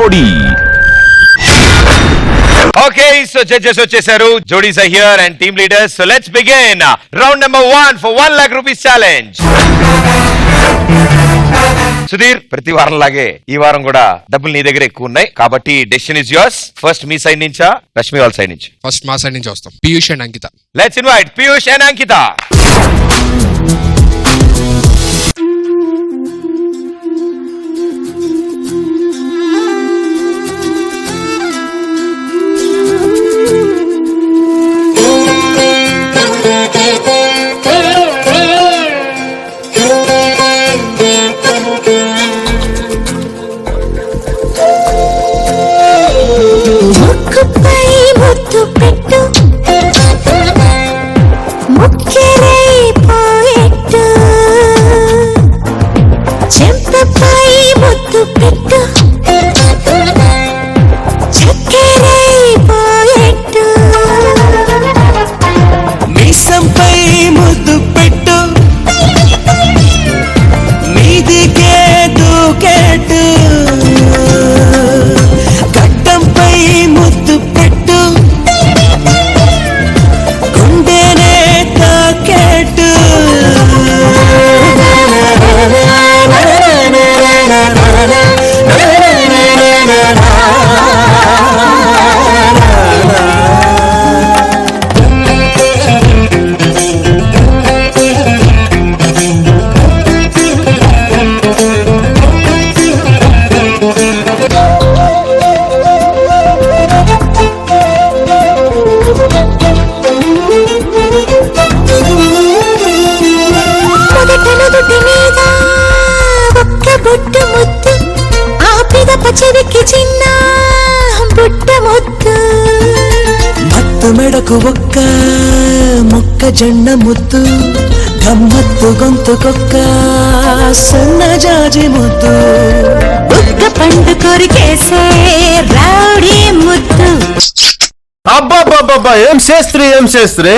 జోడీ. Okay so judges వచ్చేసారు. Jodis here and team leaders so let's begin round number one for one lakh rupees challenge Sudheer ప్రతి వారం లాగే ఈ వారం కూడా డబ్బులు నీ దగ్గర ఎక్కువ ఉన్నాయి కాబట్టి డెసిషన్ ఇస్ యోర్స్ ఫస్ట్ మీ సైడ్ నుంచా రష్మి వాళ్ళ సైడ్ నుంచి ఫస్ట్ మా సైడ్ నుంచి వస్తాం. Piyush and Ankita let's invite Piyush and Ankita మెడకు ఒక్క మొక్క జొన్న ముద్దు గమ్మత్తు గొంతుకొక్క సన్న జాజి ముద్దు. బుక్క పండు కొరికేసే రౌడీ ముద్దు. అబ్బాబ్బాబ్బా ఏం చేస్త్రీ ఏం చేస్త్రీ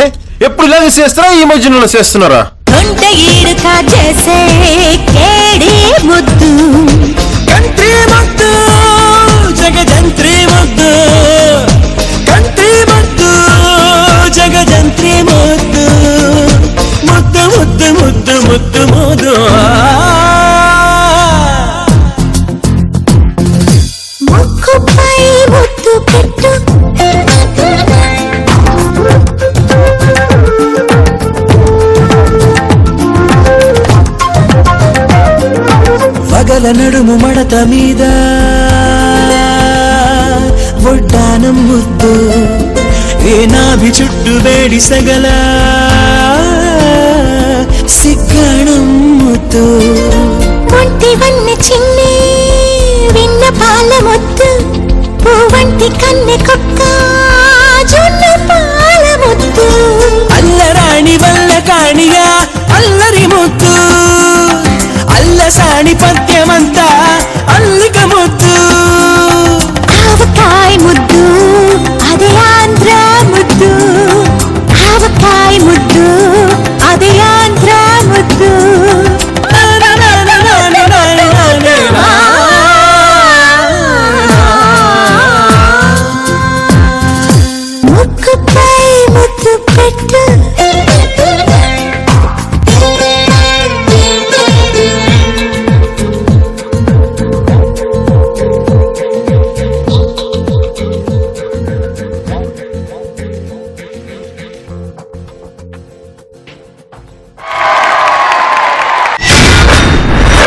ఎప్పుడు ఇలాగే చేస్తారా ఈ మధ్యలో చేస్తున్నారా? కొంట ఈడుక చేసే కేడి ముద్దు. కంత్రి ముద్దు జగజంత్రి ముద్దు. పగల నడుము మడత మీద ఒడ్డానం ముద్దు. ఏ నాభి చుట్టూ వేడి సగల సిగ్గణం ముద్దు. చిన్ని విన్న పాల ముద్దు. పువ్వంటి కన్నె కుక్క జున్ను పాల ముద్దు. అల్లరాణి వల్ల కాణిగా అల్లరి ముద్దు. అల్లసాని పద్యమంతా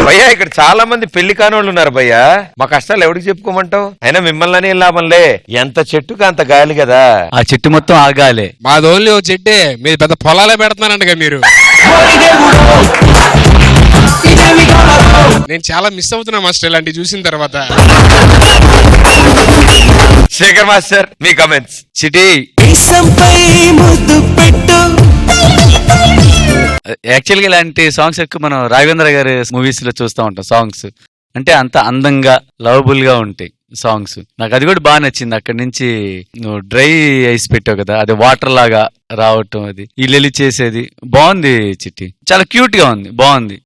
భయ్యా ఇక్కడ చాలా మంది పెళ్ళి కానోళ్ళు ఉన్నారు భయ్యా. మా కష్టాలు ఎవరికి చెప్పుకోమంటావు? అయినా మిమ్మల్ని లాభంలే? ఎంత చెట్టుకు అంత గాలి కదా. ఆ చెట్టు మొత్తం ఆగాలే. మాది ఓన్లీ ఓ చెట్టే. మీరు పెద్ద పొలాలే పెడుతున్నారంటగా మీరు. నేను చాలా మిస్ అవుతున్నా మాస్టర్ ఇలాంటివి చూసిన తర్వాత. శేఖర్ మాస్టర్ మీ కమెంట్స్ ముద్దు పెట్టు యాక్చువల్గా ఇలాంటి సాంగ్స్ ఎక్కువ మనం రాఘవేంద్ర గారి మూవీస్లో చూస్తూ ఉంటాం సాంగ్స్ అంటే అంత అందంగా లవబుల్గా ఉంటాయి సాంగ్స్ నాకు అది కూడా బాగా నచ్చింది. అక్కడి నుంచి నువ్వు డ్రై ఐస్ పెట్టావు కదా అది వాటర్ లాగా రావటం అది ఈ లెలి చేసేది. బాగుంది చిట్టి. చాలా క్యూట్గా ఉంది బాగుంది.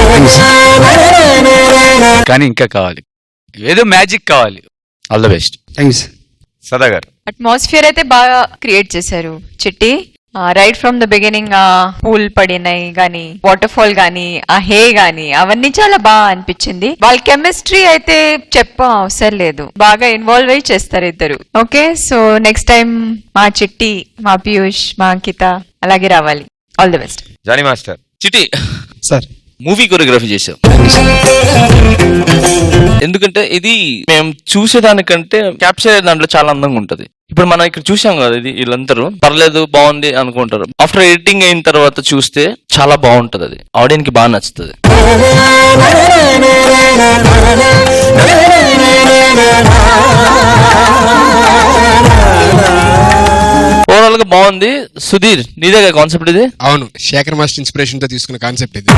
కానీ ఇంకా కావాలి. ఏదో మ్యాజిక్ కావాలి. ఆల్ ద బెస్ట్ థ్యాంక్స్ సదా గారు అట్మాస్ఫియర్ అయితే బాగా క్రియేట్ చేశారు Chitti. Right from the beginning ఆ పూల్ పడినాయి గాని వాటర్ ఫాల్ గాని ఆ హే గాని అవన్నీ చాలా బాగా అనిపించింది. వాళ్ళ కెమిస్ట్రీ అయితే చెప్ప అవసరం లేదు. బాగా ఇన్వాల్వ్ అయి చేస్తారు ఇద్దరు. ఓకే సో నెక్స్ట్ టైం మా చిట్టి మా పీయూష్ మా అంకిత అలాగే రావాలి. All the best Johnny master. Chitti sir. Movie choreography చేశాం. ఎందుకంటే ఇది మేము చూసేదానికంటే క్యాప్చర్ అయ్యే దాంట్లో చాలా అందంగా ఉంటది. ఇప్పుడు మనం ఇక్కడ చూసాం కదా ఇది వీళ్ళందరూ. పర్లేదు బాగుంది అనుకుంటారు. ఆఫ్టర్ ఎడిటింగ్ అయిన తర్వాత చూస్తే చాలా బాగుంటది అది. ఆడియన్స్కి బాగా నచ్చుతుంది. గా బాగుంది. సుధీర్ నీదే కాన్సెప్ట్ ఇది అవును శేఖర్ మాస్టర్ ఇన్స్పిరేషన్తో తీసుకున్న కాన్సెప్ట్ ఇది.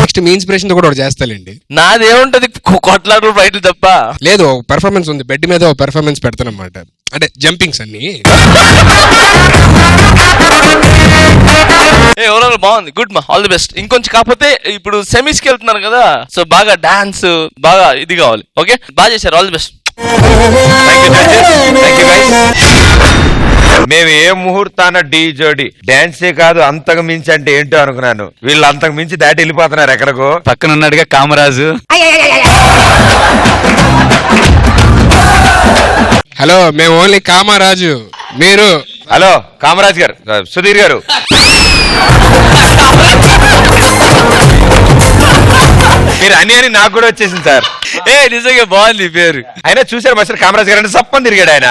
నెక్స్ట్ మీ ఇన్స్పిరేషన్తో కూడా ఒకటి చేస్తాలేండి. నాదేముంటది కొట్లాటలు బయట తప్ప. లేదు పెర్ఫార్మెన్స్ ఉంది. బెడ్ మీద పెర్ఫార్మెన్స్ పెడతానమాట అంటే జంపింగ్స్ అన్ని. ఓవరాల్ బాగుంది. గుడ్ మా. ఆల్ ది బెస్ట్ ఇంకొంచెం కాకపోతే ఇప్పుడు సెమీస్కి వెళ్తున్నారు కదా. సో బాగా డాన్స్ బాగా ఇది కావాలి. ఓకే బాగా చేశారు. ఆల్ ది బెస్ట్ మేము ఏ ముహూర్తాన డీ జోడి డాన్సే కాదు అంతకు మించి అంటే ఏంటో అనుకున్నాను. వీళ్ళు అంతకు మించి దాటి వెళ్ళిపోతున్నారు ఎక్కడికో. పక్కన ఉన్నాడుగా కామరాజు. హలో మేము ఓన్లీ కామారాజు మీరు హలో కామరాజ్ గారు సుధీర్ గారు అని అని నాకు కూడా వచ్చేసింది సార్. ఏ నిజంగా బాగుంది పేరు. అయినా చూసారు మాస్టర్ కామరాజ్ గారు అంటే సప్పని తిరిగాడు ఆయన.